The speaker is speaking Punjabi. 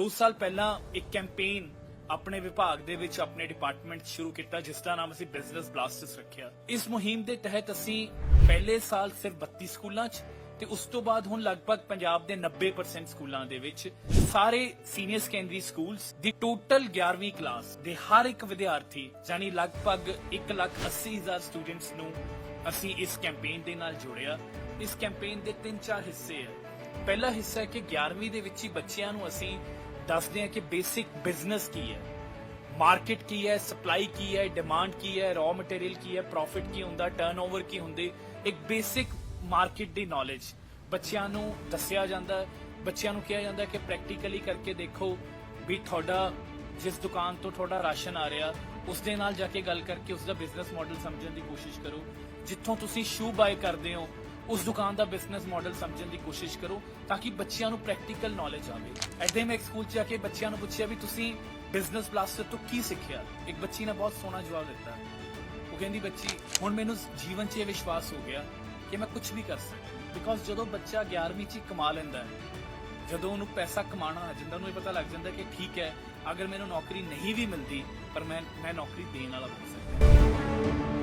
2 ਸਾਲ ਪਹਿਲਾਂ ਇੱਕ ਕੈਂਪੇਨ ਆਪਣੇ ਵਿਭਾਗ ਦੇ ਵਿੱਚ ਆਪਣੇ ਡਿਪਾਰਟਮੈਂਟ ਸ਼ੁਰੂ ਕੀਤਾ, ਜਿਸ ਦਾ ਨਾਮ ਅਸੀਂ ਬਿਜ਼ਨਸ ਬਲਾਸਟਰਸ ਰੱਖਿਆ। ਇਸ ਮੁਹਿੰਮ ਦੇ ਤਹਿਤ ਅਸੀਂ ਪਹਿਲੇ ਸਾਲ ਸਿਰਫ 32 ਸਕੂਲਾਂ 'ਚ ਤੇ ਉਸ ਤੋਂ ਬਾਅਦ ਹੁਣ ਲਗਭਗ ਪੰਜਾਬ ਦੇ 90% ਸਕੂਲਾਂ ਦੇ ਵਿੱਚ ਸਾਰੇ ਸੀਨੀਅਰ ਸੈਕੰਡਰੀ ਸਕੂਲਸ ਦੀ ਟੋਟਲ 11ਵੀਂ ਕਲਾਸ ਦੇ ਹਰ ਇੱਕ ਵਿਦਿਆਰਥੀ ਯਾਨੀ ਲਗਭਗ 180000 ਸਟੂਡੈਂਟਸ ਨੂੰ ਅਸੀਂ ਇਸ ਕੈਂਪੇਨ ਦੇ ਨਾਲ ਜੋੜਿਆ। ਇਸ ਕੈਂਪੇਨ ਦੇ ਤਿੰਨ ਚਾਰ ਹਿੱਸੇ ਹੈ ਪਹਿਲਾ ਹਿੱਸਾ ਹੈ ਕਿ 11ਵੀਂ ਦੇ ਵਿੱਚ ਹੀ ਬੱਚਿਆਂ ਨੂੰ ਅਸੀਂ ਦੱਸਦੇ ਹਾਂ ਕਿ ਬੇਸਿਕ ਬਿਜ਼ਨਸ ਕੀ ਹੈ? ਮਾਰਕੀਟ ਕੀ ਹੈ? ਸਪਲਾਈ ਕੀ ਹੈ? ਡਿਮਾਂਡ ਕੀ ਹੈ? ਰॉ ਮਟੀਰੀਅਲ ਕੀ ਹੈ? ਪ੍ਰੋਫਿਟ ਕੀ ਹੁੰਦਾ? ਟਰਨਓਵਰ ਕੀ ਹੁੰਦੇ? ਇੱਕ ਬੇਸਿਕ ਮਾਰਕੀਟ ਦੀ ਨੌਲੇਜ ਬੱਚਿਆਂ ਨੂੰ ਦੱਸਿਆ ਜਾਂਦਾ ਬੱਚਿਆਂ ਨੂੰ ਕਿਹਾ ਜਾਂਦਾ ਕਿ ਪ੍ਰੈਕਟੀਕਲੀ ਕਰਕੇ ਦੇਖੋ ਵੀ ਤੁਹਾਡਾ, ਜਿਸ ਦੁਕਾਨ ਤੋਂ ਤੁਹਾਡਾ ਰਾਸ਼ਨ ਆ ਰਿਹਾ, ਉਸ ਦੇ ਨਾਲ ਜਾ ਕੇ ਗੱਲ ਕਰਕੇ ਉਸ ਦਾ ਬਿਜ਼ਨਸ ਮਾਡਲ ਸਮਝਣ ਦੀ ਕੋਸ਼ਿਸ਼ ਕਰੋ। ਜਿੱਥੋਂ ਤੁਸੀਂ ਸ਼ੂ ਬਾਏ ਕਰਦੇ ਹੋ ਉਸ ਦੁਕਾਨ ਦਾ ਬਿਜ਼ਨਸ ਮਾਡਲ ਸਮਝਣ ਦੀ ਕੋਸ਼ਿਸ਼ ਕਰੋ ਤਾਂ ਕਿ ਬੱਚਿਆਂ ਨੂੰ ਪ੍ਰੈਕਟੀਕਲ ਨੌਲੇਜ ਆਵੇ। ਐਦਾਂ ਹੀ ਮੈਂ ਇੱਕ ਸਕੂਲ 'ਚ ਜਾ ਕੇ ਬੱਚਿਆਂ ਨੂੰ ਪੁੱਛਿਆ ਵੀ ਤੁਸੀਂ ਬਿਜ਼ਨਸ ਬਲਾਸਟਰ ਤੋਂ ਕੀ ਸਿੱਖਿਆ? ਇੱਕ ਬੱਚੀ ਨੇ ਬਹੁਤ ਸੋਹਣਾ ਜਵਾਬ ਦਿੱਤਾ। ਉਹ ਕਹਿੰਦੀ, ਬੱਚੀ, ਹੁਣ ਮੈਨੂੰ ਜੀਵਨ 'ਚ ਇਹ ਵਿਸ਼ਵਾਸ ਹੋ ਗਿਆ ਕਿ ਮੈਂ ਕੁਝ ਵੀ ਕਰ ਸਕਦਾ। ਬਿਕੋਜ਼ ਜਦੋਂ ਬੱਚਾ 11ਵੀਂ 'ਚ ਹੀ ਕਮਾ ਲੈਂਦਾ ਹੈ, ਜਦੋਂ ਉਹਨੂੰ ਪੈਸਾ ਕਮਾਉਣਾ ਆ ਜਾਂਦਾ, ਉਹਨੂੰ ਇਹ ਪਤਾ ਲੱਗ ਜਾਂਦਾ ਕਿ ਠੀਕ ਹੈ, ਅਗਰ ਮੈਨੂੰ ਨੌਕਰੀ ਨਹੀਂ ਵੀ ਮਿਲਦੀ, ਪਰ ਮੈਂ ਮੈਂ ਨੌਕਰੀ ਦੇਣ ਵਾਲਾ ਬਣ ਸਕਦਾ